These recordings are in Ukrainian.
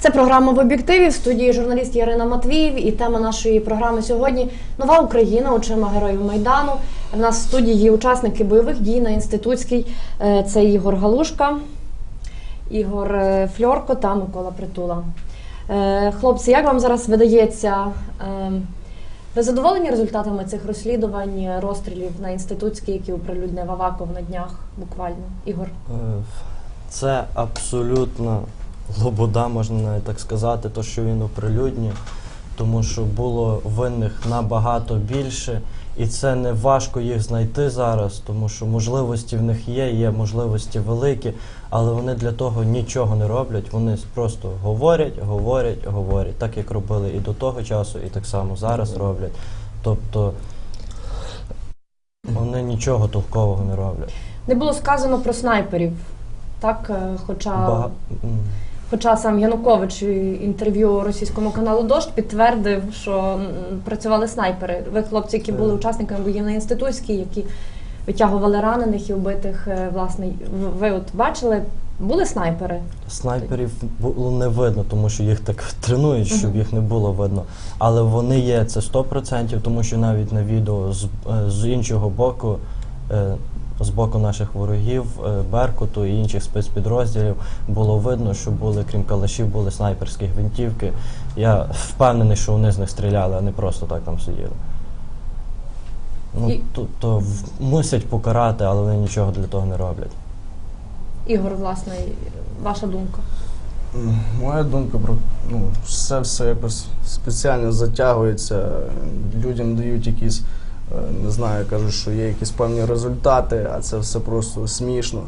Це програма в об'єктиві в студії журналіст Ярина Матвіїв. І тема нашої програми сьогодні нова Україна очима героїв майдану. У нас в студії учасники бойових дій на інститутській. Е, Це Ігор Галушка, Ігор е, Фльорко та Микола Притула. Е, Хлопці, як вам зараз видається? Ви задоволені результатами цих розслідувань розстрілів на інститутській, які оприлюднив Аваков на днях буквально? Ігор. Це абсолютно лобода, можна так сказати, то, що він оприлюднює, тому що було винних набагато більше, і це не важко їх знайти зараз, тому що можливості в них є, є можливості великі, але вони для того нічого не роблять. Вони просто говорять, говорять, говорять, так як робили і до того часу, і так само зараз роблять. Тобто вони нічого толкового не роблять. Не було сказано про снайперів, так? е, Хоча, Бага-. Хоча сам Янукович інтерв'ю російському каналу Дождь підтвердив, що працювали снайпери. Ви, хлопці, які були Е. учасниками боїв на інститутській, які витягували ранених і вбитих, е, власне, ви от бачили, були снайпери? Снайперів було не видно, тому що їх так тренують, щоб їх не було видно. Але вони є, це 100%, тому що навіть на відео з, е, з іншого боку, з боку наших ворогів, е, Беркуту і інших спецпідрозділів, було видно, що були, крім калашів, були снайперські гвинтівки. Я впевнений, що вони з них стріляли, а не просто так там сиділи. Ну, І- то, то мусять покарати, але вони нічого для того не роблять. Ігор, власне, ваша думка. Моя думка про ну, все все якось спеціально затягується. Людям дають якісь, не знаю, кажуть, що є якісь певні результати, а це все просто смішно.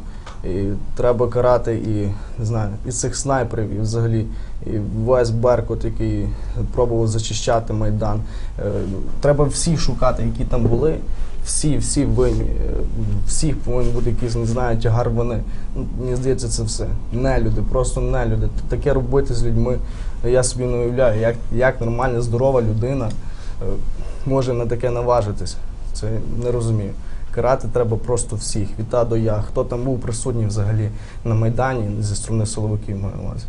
І треба карати і не знаю, і цих снайперів, і взагалі і весь Беркут, який пробував зачищати Майдан. Е, Треба всіх шукати, які там були. Всі, всі винні, Е, всіх повинен бути якийсь, не знаю, тягар вини. Ну, Мені здається, це все. Нелюди, просто нелюди. Таке робити з людьми. Я собі не уявляю, як, як нормальна, здорова людина е, може на таке наважитись. Це не розумію. Карати треба просто всіх, від А до Я. Хто там був присутній взагалі на Майдані зі сторони силовиків маю на увазі.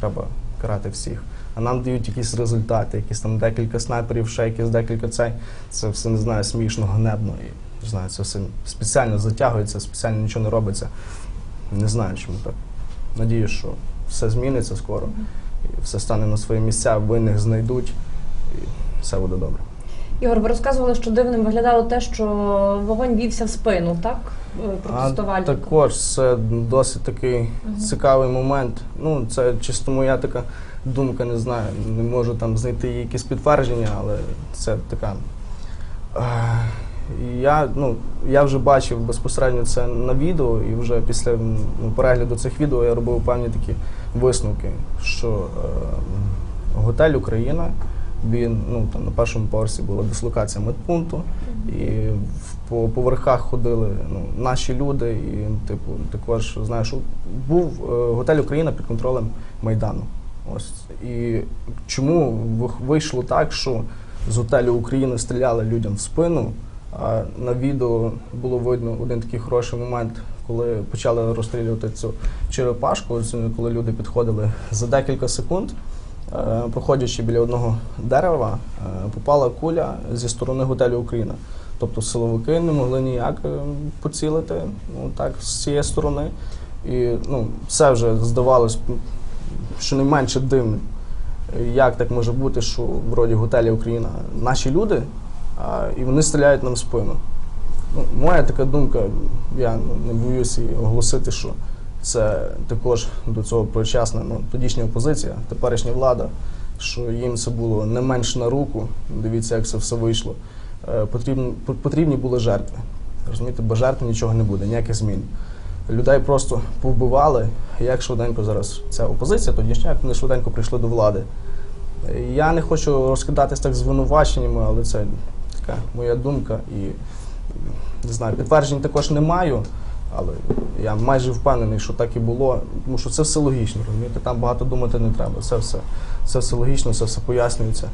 Треба карати всіх. А нам дають якісь результати, якісь там декілька снайперів, ще якісь декілька цей. Це все не знаю, смішно, ганебно. І не знаю, це все спеціально затягується, спеціально нічого не робиться. Не знаю, чому так. Надію, що все зміниться скоро, і все стане на свої місця, винних знайдуть, і все буде добре. Ігор, ви розказували, що дивним виглядало те, що вогонь вівся в спину, так? Е, А також це досить такий цікавий момент. Ну, це чисто моя така думка, не знаю. Не можу там знайти якісь підтвердження, але це така. Е, Я, ну, я вже бачив безпосередньо це на відео, і вже після м, перегляду цих відео я робив певні такі висновки, що е, готель Україна, він ну, там на першому поверсі була дислокація медпункту, і по поверхах ходили ну, наші люди, і типу, також знаєш, був е, готель Україна під контролем Майдану. Ось і чому вийшло так, що з готелю України стріляли людям в спину. А на відео було видно один такий хороший момент, коли почали розстрілювати цю черепашку, коли люди підходили за декілька секунд, проходячи біля одного дерева, е, попала куля зі сторони готелю Україна. Тобто силовики не могли ніяк е, поцілити ну, так, з цієї сторони. І ну, це вже здавалось щонайменше дивним. Як так може бути, що вроді готелі Україна наші люди, а, і вони стріляють нам в спину. Ну, моя така думка, я ну, не боюся і оголосити, що це також до цього причасна ну, тодішня опозиція, теперішня влада, що їм це було не менш на руку. Дивіться, як це все вийшло. Е, Потрібні, потрібні були жертви. Розумієте, без жертв нічого не буде, ніяких змін. Людей просто повбивали. Як швиденько зараз ця опозиція, тодішня, як вони швиденько прийшли до влади. Я не хочу розкидатись так звинуваченнями, але це така моя думка. І не знаю, підтверджень також не маю, але я майже впевнений, що так і було. Тому що це все логічно, розумієте? Там багато думати не треба. Це все, це все логічно, це все пояснюється.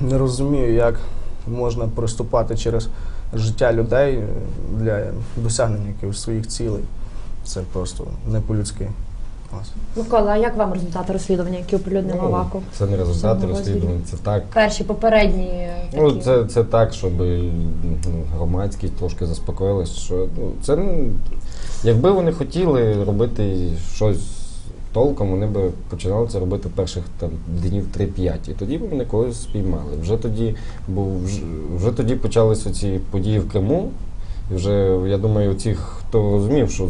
Не розумію, як можна приступати через життя людей для досягнення якихось своїх цілей. Це просто не по-людськи. Микола, а як вам результати розслідування, які оприлюднив Ну, Аваков? Це не результати розслідування, це так. Перші попередні е, такі. Ну, це, це так, щоб ну, громадськість трошки заспокоїлась, що ну, це ну, якби вони хотіли робити щось толком, вони б починали це робити перших там днів 3-5. І тоді б вони когось спіймали. Вже тоді був вже, вже тоді почалися ці події в Криму. І вже я думаю, ці, хто розумів, що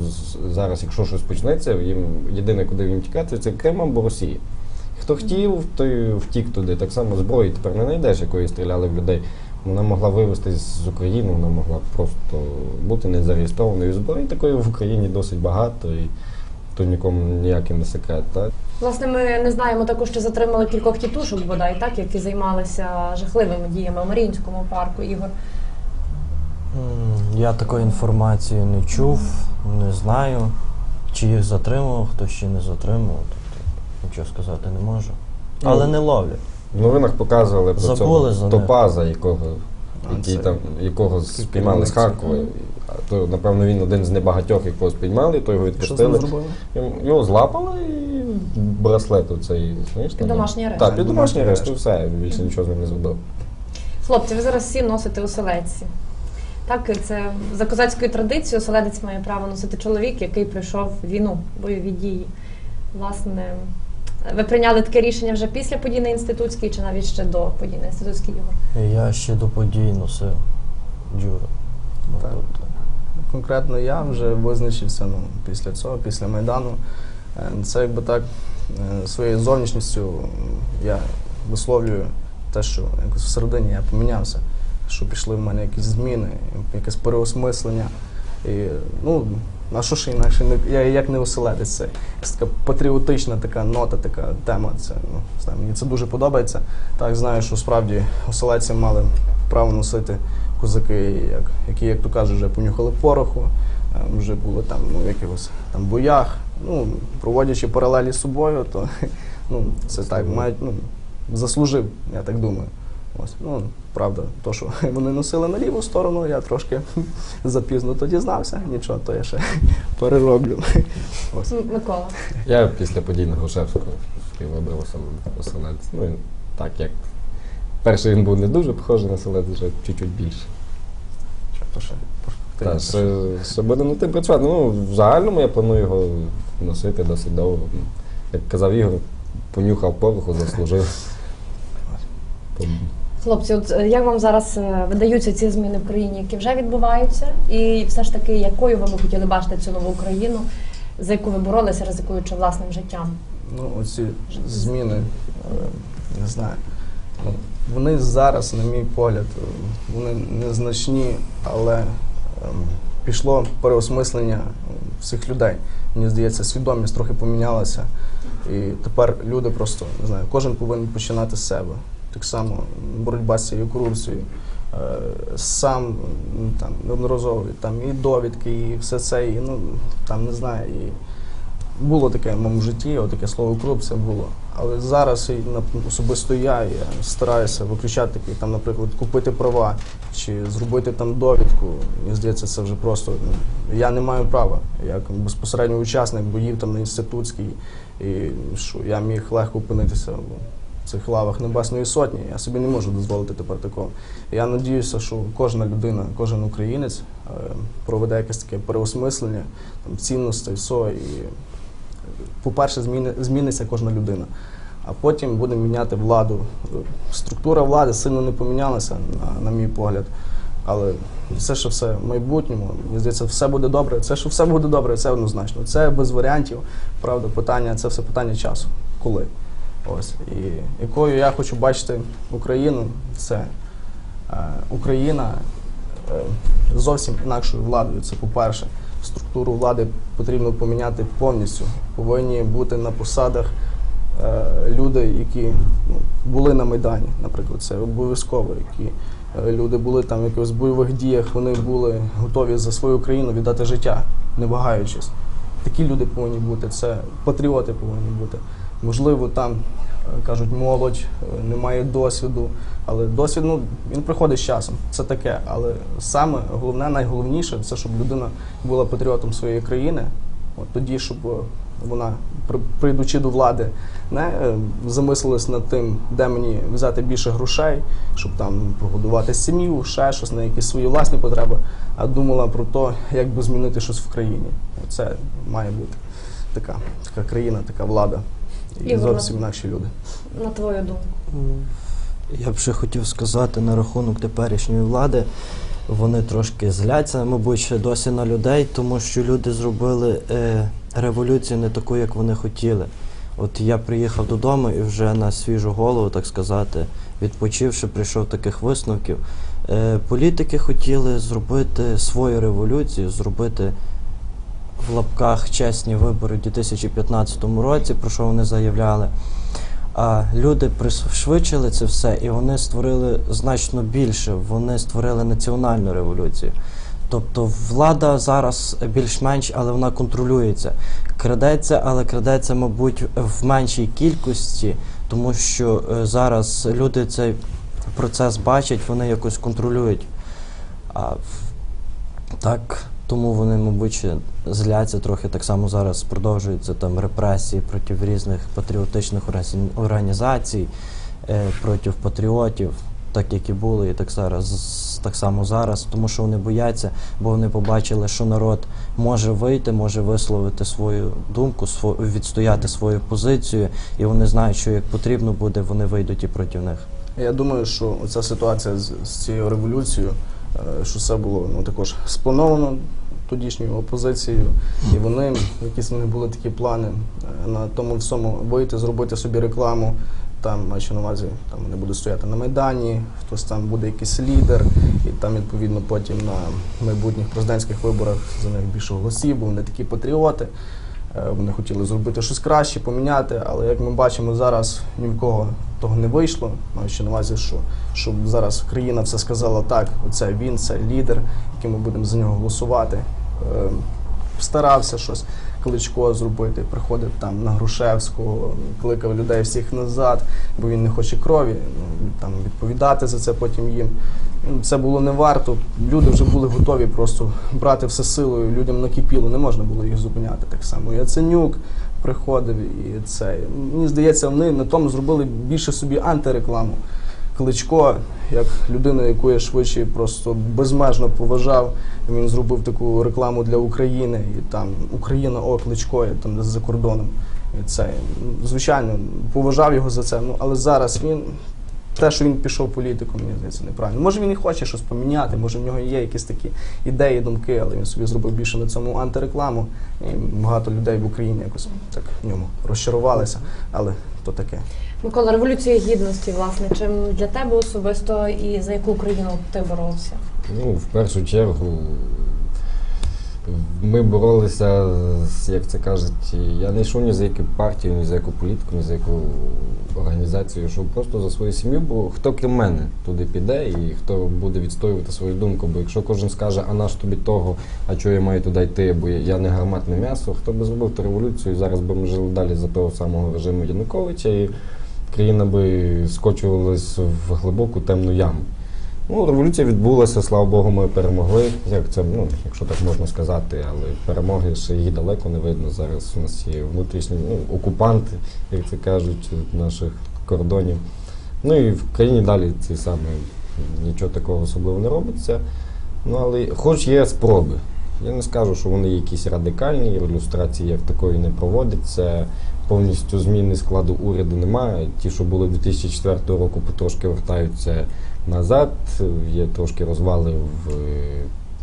зараз, якщо щось почнеться, їм єдине, куди їм тікати, це Крим або Росія. Хто хотів, той втік туди. Так само зброї тепер не знайдеш, якої стріляли в людей. Вона могла вивезтись з України, вона могла просто бути не зареєстрованою. Зброї такої в Україні досить багато, і то нікому ніякий не секрет. Так? Власне, ми не знаємо також, що затримали кількох тітушок, бодай, так, які займалися жахливими діями у Маріїнському парку. Ігор. Я такої інформації не чув, не знаю, чи їх затримував, хто ще не затримував. Тобто нічого сказати не можу. Але Ну, не ловлять. В новинах показували про Забули цього за них. топаза, якого, який там, якого спіймали з Харкова. А то, напевно, він один з небагатьох, якого спіймали, то його Що з ним відпустили. зробили? Йому- Його злапали і браслет оцей, знаєш? Під там, домашній арешт. Так, під домашній арешт, і арешт. все, більше нічого з ним не зробив. Хлопці, ви зараз всі носите оселедці. Так, це за козацькою традицією оселедець має право носити чоловік, який пройшов війну, бойові дії. Власне, ви прийняли таке рішення вже після подій на інститутській чи навіть ще до подій на інститутській Ігор? Я ще до подій носив джуру. Ну, Так. тобто, Конкретно я вже визначився ну, після цього, після Майдану. Е, Це якби так е, своєю зовнішністю я висловлюю те, що якось всередині я помінявся, що пішли в мене якісь зміни, якесь переосмислення. І, ну, а що ж інакше, я як не оселедець, це така патріотична така нота, така тема. Це, ну, знаю, мені це дуже подобається. Так, знаю, що справді оселедці мали право носити козаки, як, які, як то кажуть, вже понюхали пороху, е, вже були там ну, в якихось там боях. Ну, проводячи паралелі з собою, то ну, це так мають, ну, заслужив, я так думаю. Ось, ну, правда, то, що вони носили на ліву сторону, я трошки запізно то дізнався. Нічого, то я ще перероблю. Ось. Микола. Я після подій на Грушевського вибрав оселедець. Ну, так як перший він був не дуже похожий на оселедець, вже чуть-чуть більше. Що, то ще, Так, ще буде над тим працювати. Ну, в загальному я планую його носити досить довго. Як казав Ігор, понюхав пороху, заслужив. Хлопці, от е, як вам зараз е, видаються ці зміни в країні, які вже відбуваються, і все ж таки, якою ви б хотіли бачити цю нову Україну, за яку ви боролися, ризикуючи власним життям? Ну, оці зміни, е, не знаю. ну, Вони зараз, на мій погляд, вони незначні, але ем, пішло переосмислення всіх людей. Мені здається, свідомість трохи помінялася. І тепер люди просто не знаю, кожен повинен починати з себе. Так само боротьба з цією корупцією. Е, Сам там неодноразово там і довідки, і все це, і ну там не знаю. І було таке в моєму житті, таке слово корупція було. Але зараз особисто я, я стараюся виключати такі, там, наприклад, купити права чи зробити там довідку. Мені здається, це вже просто ну, я не маю права. Як безпосередньо учасник боїв там на інститутській, і що я міг легко опинитися цих лавах Небесної Сотні. Я собі не можу дозволити тепер такого. Я надіюся, що кожна людина, кожен українець е, проведе якесь таке переосмислення там, цінностей, все. І, по-перше, зміни, зміниться кожна людина. А потім будемо міняти владу. Структура влади сильно не помінялася, на, на мій погляд. Але це ще все в майбутньому. Мені здається, все буде добре. Це що все буде добре, це однозначно. Це без варіантів. Правда, питання це все питання часу. Коли? Ось. І якою я хочу бачити Україну, це е, Україна е, зовсім інакшою владою. Це по-перше. Структуру влади потрібно поміняти повністю. Повинні бути на посадах е, люди, які ну, були на Майдані, наприклад, це обов'язково, які е, люди були там в якихось бойових діях, вони були готові за свою країну віддати життя, не вагаючись. Такі люди повинні бути, це патріоти повинні бути. Можливо, там е, кажуть, молодь е, не має досвіду, але досвід ну, він приходить з часом. Це таке. Але саме головне, найголовніше, це щоб людина була патріотом своєї країни. От тоді, щоб е, вона, прийдучи до влади, не замислилась над тим, де мені взяти більше грошей, щоб там прогодувати сім'ю, ще щось на якісь свої власні потреби, а думала про те, як би змінити щось в країні. Це має бути така, така країна, така влада. І Ігор, зовсім інакші люди. На твою думку. Я б ще хотів сказати на рахунок теперішньої влади. Вони трошки зляться, мабуть, ще досі на людей, тому що люди зробили е, революцію не таку, як вони хотіли. От я приїхав додому і вже на свіжу голову, так сказати, відпочивши, прийшов таких висновків. Е, політики хотіли зробити свою революцію, зробити в лапках чесні вибори у 2015 році, про що вони заявляли. А люди пришвидшили це все, і вони створили значно більше. Вони створили національну революцію. Тобто влада зараз більш-менш, але вона контролюється. Крадеться, але крадеться, мабуть, в меншій кількості, тому що е, зараз люди цей процес бачать, вони якось контролюють. А так, тому вони, мабуть, зляться трохи. Так само зараз продовжуються там репресії проти різних патріотичних організацій, е, проти патріотів, так як і було, і так зараз так само зараз, тому що вони бояться, бо вони побачили, що народ може вийти, може висловити свою думку, відстояти свою позицію, і вони знають, що як потрібно буде, вони вийдуть і проти них. Я думаю, що ця ситуація з, цією революцією, що це було ну, також сплановано тодішньою опозицією, і вони, якісь вони були такі плани е, на тому всьому вийти, зробити собі рекламу. Там маючи на увазі, там вони будуть стояти на Майдані, хтось там буде якийсь лідер, і там відповідно потім на майбутніх президентських виборах за них більше голосів, бо вони такі патріоти. Е, Вони хотіли зробити щось краще, поміняти, але як ми бачимо зараз, ні в кого того не вийшло. Маючи на увазі, що щоб зараз країна все сказала так, оце він, це лідер, який ми будемо за нього голосувати. Е, Старався щось кличко зробити, приходив там на Грушевського, кликав людей всіх назад, бо він не хоче крові, ну, там відповідати за це потім їм. Ну, Це було не варто. Люди вже були готові просто брати все силою, людям накипіло, не можна було їх зупиняти так само. Яценюк приходив і це. Мені здається, вони на тому зробили більше собі антирекламу. Кличко, як людина, яку я швидше просто безмежно поважав, він зробив таку рекламу для України, і там Україна, о, Кличко, я там за кордоном. Це, звичайно, поважав його за це. Ну, але зараз він те, що він пішов політиком, мені здається, неправильно. Може він і хоче щось поміняти, може в нього є якісь такі ідеї, думки, але він собі зробив більше на цьому антирекламу. І багато людей в Україні якось так в ньому розчарувалися, але то таке. Микола, революція гідності, власне, чим для тебе особисто і за яку Україну ти боровся? Ну, в першу чергу, ми боролися, з, як це кажуть, я не йшов ні за яку партію, ні за яку політику, ні за яку організацію, йшов просто за свою сім'ю, бо хто крім мене туди піде і хто буде відстоювати свою думку. Бо якщо кожен скаже, а наш тобі того, а чого я маю туди йти, бо я- не гарматне м'ясо, хто би зробив ту революцію, зараз би ми жили далі за того самого режиму Януковича, і країна би скочувалась в глибоку темну яму. Ну, революція відбулася, слава Богу, ми перемогли. Як це, ну, якщо так можна сказати, але перемоги ще її далеко не видно. Зараз у нас є внутрішні ну, окупанти, як це кажуть, наших кордонів. Ну і в країні далі ці саме нічого такого особливого не робиться. Ну, але хоч є спроби. Я не скажу, що вони якісь радикальні, ілюстрації як такої не проводяться. Повністю зміни складу уряду немає. Ті, що були 2004 року, потрошки вертаються назад. Є трошки розвали в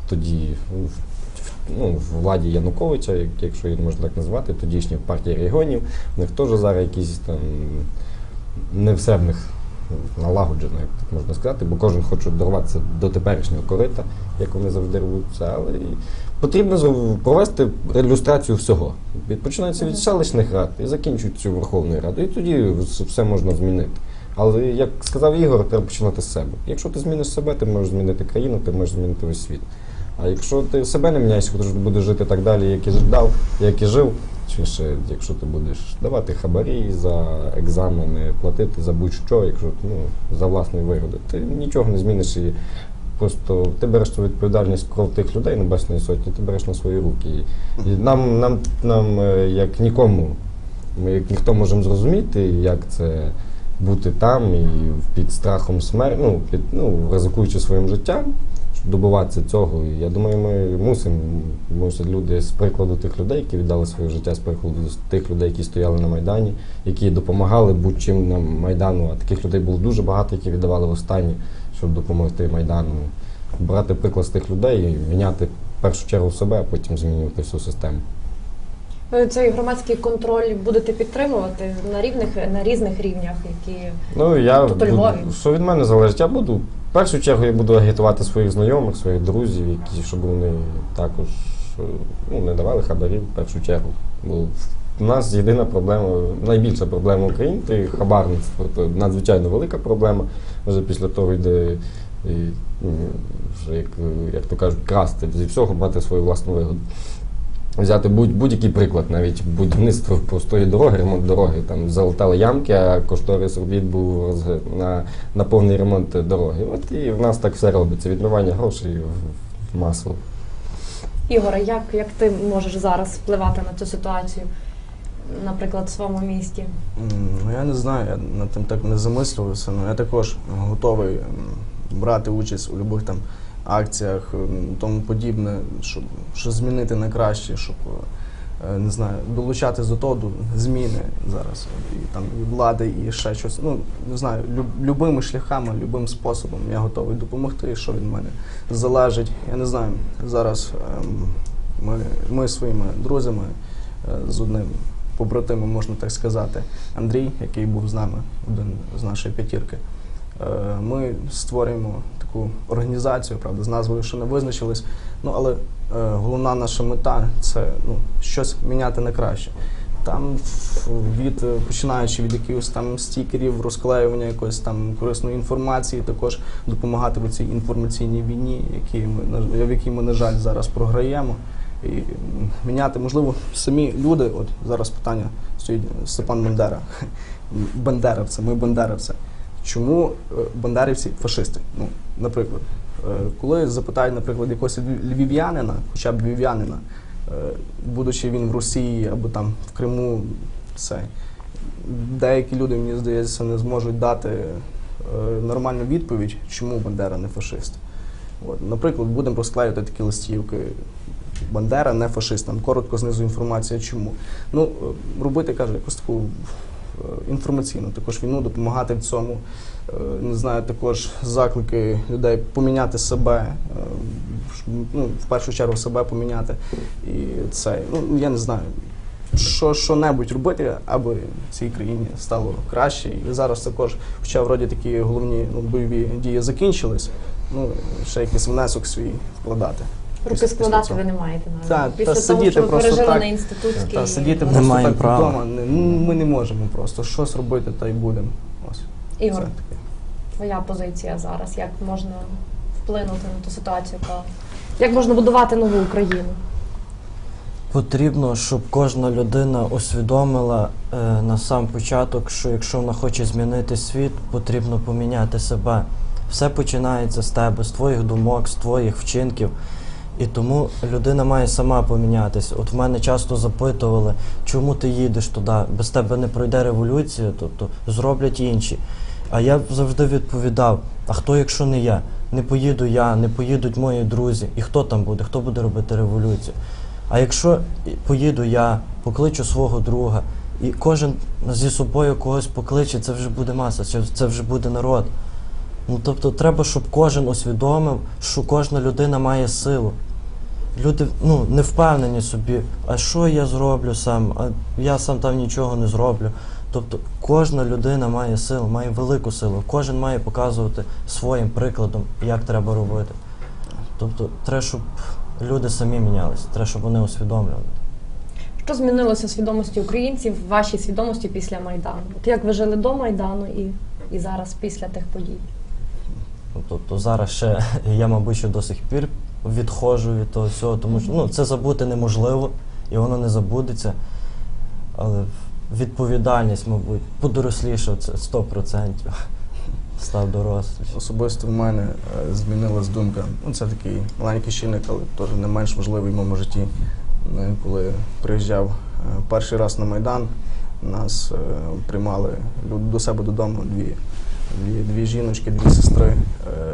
тоді в- ну, в владі Януковича, якщо її можна так назвати, тодішня партія регіонів. В них теж зараз якісь там не все в них налагоджено, як так можна сказати, бо кожен хоче дорватися до теперішнього корита, як вони завжди рвуться. Але і потрібно провести ілюстрацію всього. Відпочинається від селищних рад і закінчується Верховною Радою. І тоді все можна змінити. Але як сказав Ігор, треба починати з себе. Якщо ти зміниш себе, ти можеш змінити країну, ти можеш змінити весь світ. А якщо ти себе не міняєш, то будеш жити так далі, як і ждав, як і жив. Чи якщо ти будеш давати хабарі за екзамени, платити за будь-що, якщо ну, за власної вигоди, ти нічого не зміниш і просто ти береш цю відповідальність кров тих людей Небесної Сотні, ти береш на свої руки. І нам, нам, нам е, як нікому, ми як ніхто можемо зрозуміти, як це бути там і під страхом смерті, ну, під, ну, ризикуючи своїм життям, щоб добиватися цього. І я думаю, ми мусимо, мусять люди з прикладу тих людей, які віддали своє життя, з прикладу тих людей, які стояли на Майдані, які допомагали будь-чим на Майдану. А таких людей було дуже багато, які віддавали останні, щоб допомогти Майдану. Брати приклад з тих людей і міняти в першу чергу себе, а потім змінювати всю систему. Ви цей громадський контроль будете підтримувати на рівних на різних рівнях, які Ну я Тут у Львові. що від мене залежить, я буду. В першу чергу я буду агітувати своїх знайомих, своїх друзів, які щоб вони також е, ну, не давали хабарів в першу чергу. Бо в нас єдина проблема, найбільша проблема України це хабарництво. Це надзвичайно велика проблема. Вже після того йде і, вже як, як то кажуть, красти зі всього, брати свою власну вигоду. Взяти будь, будь-який приклад, навіть будівництво простої дороги, ремонт дороги. Там залатали ямки, а кошторис робіт був на, на повний ремонт дороги. От і в нас так все робиться. Відмивання грошей в- в масово. Ігоре, як, як ти можеш зараз впливати на цю ситуацію, наприклад, в своєму місті? Ну я не знаю, я над тим так не замислювався. Ну я також готовий брати участь у будь-яких там акціях, тому подібне, щоб, щоб змінити на краще, щоб е, не знаю, долучатись до того, до зміни зараз і там і влади, і ще щось. Ну не знаю, люб, любими шляхами, любим способом я готовий допомогти, що від мене залежить. Я не знаю, зараз ем, ми, ми своїми друзями е, з одним побратимом, можна так сказати, Андрій, який був з нами, один з нашої п'ятірки. Е, Ми створюємо таку організацію, правда, з назвою ще не визначились. Ну але е, головна наша мета це ну, щось міняти на краще. Там від е, починаючи від якихось там стікерів, розклеювання якоїсь там корисної інформації, також допомагати в цій інформаційній війні, які ми в якій ми, на жаль, зараз програємо. І міняти, можливо, самі люди, от зараз питання стоїть Степан Бандера, бандеровці, ми бандеровці. Чому е, бандерівці фашисти? Ну, наприклад, е, коли запитають, наприклад, якогось львів'янина, хоча б львів'янина, е, будучи він в Росії або там в Криму, це деякі люди, мені здається, не зможуть дати нормальну відповідь, чому Бандера не фашист. От, наприклад, будемо розклеювати такі листівки. Бандера не фашист, там коротко знизу інформація, чому. Ну, робити, кажу, якусь таку е, інформаційну також війну, допомагати в цьому. Е, Не знаю, також заклики людей поміняти себе, е, ну, в першу чергу себе поміняти. І це, ну, я не знаю, що, що-небудь робити, аби цій країні стало краще. І зараз також, хоча вроді такі головні ну, бойові дії закінчились, ну, ще якийсь внесок свій вкладати. Руки складати ви не маєте навіть. Так, Після та того, сидіти що ви просто пережили так. на інститутській. Та, сидіти Ну, просто маємо так права. вдома. Не, ну, ми не можемо просто щось робити, та й будемо. Ось. Ігор, Це таке. твоя позиція зараз, як можна вплинути на ту ситуацію, яка як можна будувати нову Україну? Потрібно, щоб кожна людина усвідомила е, на сам початок, що якщо вона хоче змінити світ, потрібно поміняти себе. Все починається з тебе, з твоїх думок, з твоїх вчинків. І тому людина має сама помінятися. От в мене часто запитували, чому ти їдеш туди, без тебе не пройде революція, тобто зроблять інші. А я завжди відповідав: а хто, якщо не я? Не поїду я, не поїдуть мої друзі. І хто там буде? Хто буде робити революцію? А якщо поїду я, покличу свого друга, і кожен зі собою когось покличе, це вже буде маса, це, вже буде народ. Ну тобто треба, щоб кожен усвідомив, що кожна людина має силу. Люди ну, не впевнені собі, а що я зроблю сам, а я сам там нічого не зроблю. Тобто кожна людина має силу, має велику силу. Кожен має показувати своїм прикладом, як треба робити. Тобто треба, щоб люди самі мінялися, треба, щоб вони усвідомлювали. Що змінилося в свідомості українців, в вашій свідомості після Майдану? От як ви жили до Майдану і, і зараз після тих подій? Ну, Тобто зараз ще я, мабуть, що до сих пір відходжу від того всього, тому що ну, це забути неможливо і воно не забудеться. Але відповідальність, мабуть, подорослішав це 100%. став дорослий. Особисто в мене е, змінилась думка. Ну, це такий маленький щільник, але теж не менш важливий в моєму житті. Е, Коли приїжджав е, перший раз на Майдан, нас е, приймали до себе додому дві, дві, дві жіночки, дві сестри. Е,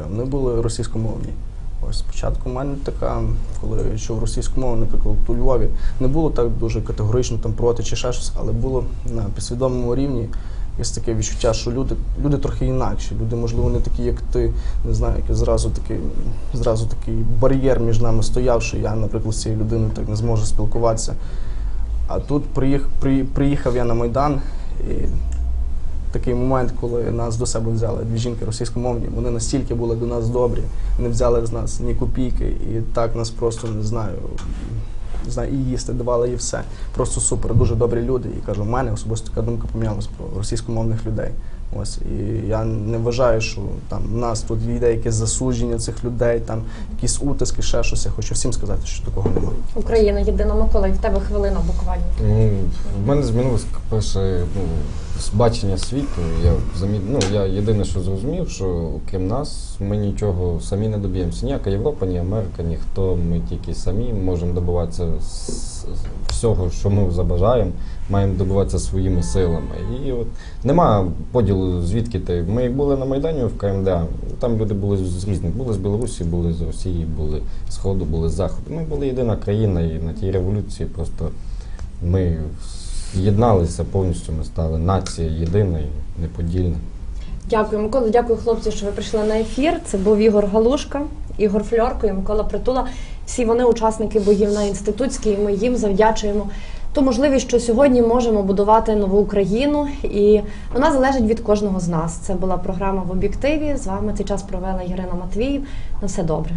Вони були російськомовні. Ось спочатку в мене така, коли я чув російську мову, наприклад, у Львові, не було так дуже категорично там проти чи ще щось, але було на підсвідомому рівні є таке відчуття, що люди, люди трохи інакші. Люди, можливо, не такі, як ти, не знаю, як зразу такий, зразу такий бар'єр між нами стояв, що я, наприклад, з цією людиною так не зможу спілкуватися. А тут приїх, при, приїхав я на Майдан, і такий момент, коли нас до себе взяли дві жінки російськомовні, вони настільки були до нас добрі, не взяли з нас ні копійки, і так нас просто не знаю. Не знаю, і їсти давали і все. Просто супер, дуже добрі люди. І кажу, в мене особисто така думка помінялась про російськомовних людей. Ось і я не вважаю, що там в нас тут йде якесь засудження цих людей, там якісь утиски, ще щось. Я хочу всім сказати, що такого немає. Україна єдина Микола, і в тебе хвилина буквально. В мене змінилось, перше, ну, бачення світу. Я замі... ну, я єдине, що зрозумів, що крім нас ми нічого самі не доб'ємося. Ніяка Європа, ні Америка, ніхто. Ми тільки самі можемо добиватися всього, що ми забажаємо, маємо добиватися своїми силами. І от нема поділу, звідки ти. Ми були на Майдані в КМДА, там люди були з різних. Були з Білорусі, були з Росії, були з Сходу, були з Заходу. Ми були єдина країна, і на тій революції просто ми єдналися повністю, ми стали нацією єдиною, неподільна. Дякую, Микола. Дякую, хлопці, що ви прийшли на ефір. Це був Ігор Галушка, Ігор Фльорко і Микола Притула. Всі вони учасники боїв на інститутській. і Ми їм завдячуємо ту можливість, що сьогодні можемо будувати нову Україну, і вона залежить від кожного з нас. Це була програма в об'єктиві. З вами цей час провела Ірина Матвіїв. На все добре.